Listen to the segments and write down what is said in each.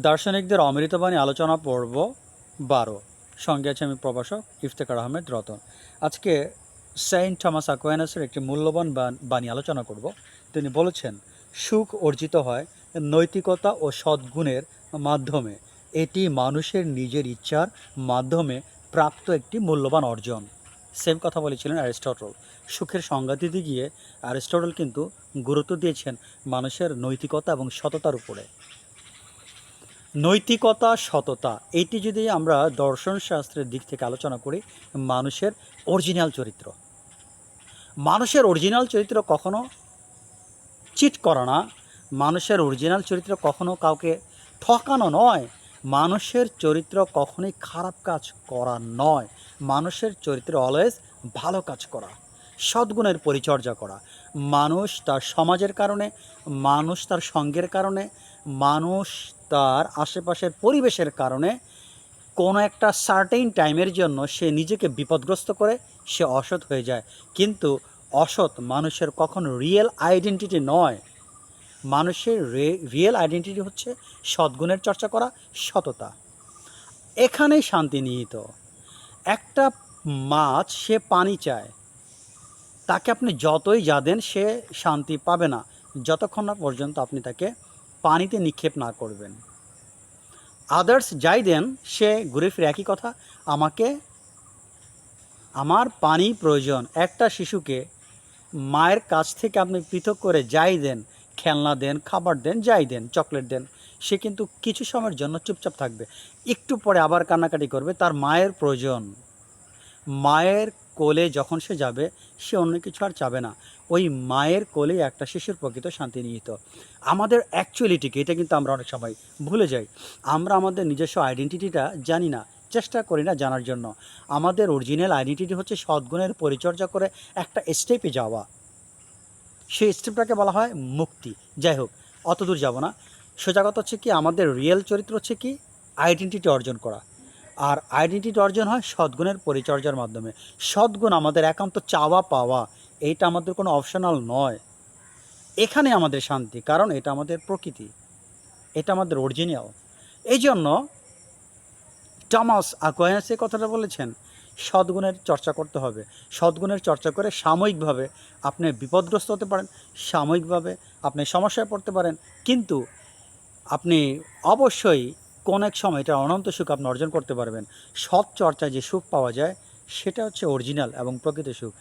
দার্শনিকদের অমৃতবাণী আলোচনা পর্ব বারো। সঙ্গে আছে আমি প্রভাষক ইফতেখার আহমেদ রতন। আজকে সেন্ট থমাস আকুয়ানাসের একটি মূল্যবান বাণী আলোচনা করব। তিনি বলেছেন, সুখ অর্জিত হয় নৈতিকতা ও সদ্গুণের মাধ্যমে। এটি মানুষের নিজের ইচ্ছার মাধ্যমে প্রাপ্ত একটি মূল্যবান অর্জন। সেম কথা বলেছিলেন অ্যারিস্টটল। সুখের সংজ্ঞা দিতে গিয়ে অ্যারিস্টটল কিন্তু গুরুত্ব দিয়েছেন মানুষের নৈতিকতা এবং সততার উপরে। নৈতিকতা, সততা, এটি যদি আমরা দর্শন শাস্ত্রের দিক থেকে আলোচনা করি, মানুষের অরিজিনাল চরিত্র। মানুষের অরিজিনাল চরিত্র কখনো চিট করা না। মানুষের অরিজিনাল চরিত্র কখনো কাউকে ঠকানো নয়। মানুষের চরিত্র কখনোই খারাপ কাজ করা নয়। মানুষের চরিত্র অলওয়েজ ভালো কাজ করা। সদ্গুণের পরিচর্যা করা। মানুষ তার সমাজের কারণে, মানুষ তার সঙ্গের কারণে, মানুষ তার আশেপাশের পরিবেশের কারণে কোনো একটা সার্টেইন টাইমের জন্য সে নিজেকে বিপদগ্রস্ত করে, সে অসৎ হয়ে যায়। কিন্তু অসৎ মানুষের কখনো রিয়েল আইডেন্টিটি নয়। মানুষের রিয়েল আইডেন্টিটি হচ্ছে সদ্গুণের চর্চা করা, সততা। এখানেই শান্তি নিহিত। একটা মাছ সে পানি চায়। তাকে আপনি যতই যা দেন, সে শান্তি পাবে না। যতক্ষণ না পর্যন্ত আপনি তাকে পানিতে নিক্ষেপ না করবেন। আদার্স যাই দেন, সে ঘুরে ফিরে একই কথা, আমাকে আমার পানি প্রয়োজন। একটা শিশুকে মায়ের কাছ থেকে আপনি পৃথক করে যাই দেন, খেলনা দেন, খাবার দেন, যাই দেন, চকলেট দেন, সে কিন্তু কিছু সময়ের জন্য চুপচাপ থাকবে। একটু পরে আবার কান্নাকাটি করবে, তার মায়ের প্রয়োজন। মায়ের কোলে যখন সে যাবে, সে অন্য কিছু আর চাবে না। ওই মায়ের কোলেই একটা শিশুর প্রকৃত শান্তি নিহিত। আমাদের অ্যাকচুয়ালিটিকে এটা কিন্তু আমরা অনেক সময় ভুলে যাই। আমরা আমাদের নিজস্ব আইডেন্টিটিটা জানি না, চেষ্টা করি না জানার জন্য। আমাদের অরিজিনাল আইডেন্টিটি হচ্ছে সদ্গুণের পরিচর্যা করে একটা স্টেপে যাওয়া। সেই স্টেপটাকে বলা হয় মুক্তি। যাই হোক অত দূর যাব না। সোজা কথা হচ্ছে কি, আমাদের রিয়েল চরিত্র হচ্ছে কি আইডেন্টিটি অর্জন করা। আর আইডেন্টিটি অর্জন হয় সদ্গুণের পরিচর্যার মাধ্যমে। সদ্গুণ আমাদের একান্ত চাওয়া পাওয়া, এইটা আমাদের কোনো অপশনাল নয়। এখানে আমাদের শান্তি, কারণ এটা আমাদের প্রকৃতি। এটা আমাদের অরিজিনাল এই জন্য টমাস আকুয়াস এই কথাটা বলেছেন, সদ্গুণের চর্চা করতে হবে। সদ্গুণের চর্চা করে সাময়িকভাবে আপনি বিপদগ্রস্ত হতে পারেন, সাময়িকভাবে আপনি সমস্যায় পড়তে পারেন, কিন্তু আপনি অবশ্যই কোন এক সময় এটা অনন্ত সুখ আপনি অর্জন করতে পারবেন। সৎ চর্চায় যে সুখ পাওয়া যায়, সেটা হচ্ছে অরিজিনাল এবং প্রকৃত সুখ।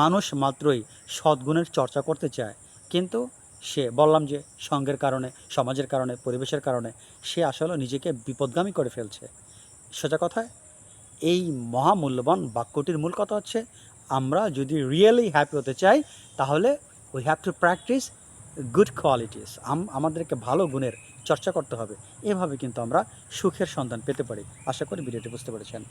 মানুষ মাত্রই সদ্গুণের চর্চা করতে চায়, কিন্তু সে, বললাম যে, সঙ্গের কারণে, সমাজের কারণে, পরিবেশের কারণে, সে আসলে নিজেকে বিপদগামী করে ফেলছে। সোজা কথায়, এই মহামূল্যবান বাক্যটির মূল কথা হচ্ছে, আমরা যদি রিয়েলি হ্যাপি হতে চাই, তাহলে we have to practice good qualities আমাদেরকে ভালো গুণের চর্চা করতে হবে। এভাবে কিন্তু আমরা সুখের সন্ধান পেতে পারি। আশা করি ভিডিওটি বুঝতে পেরেছেন।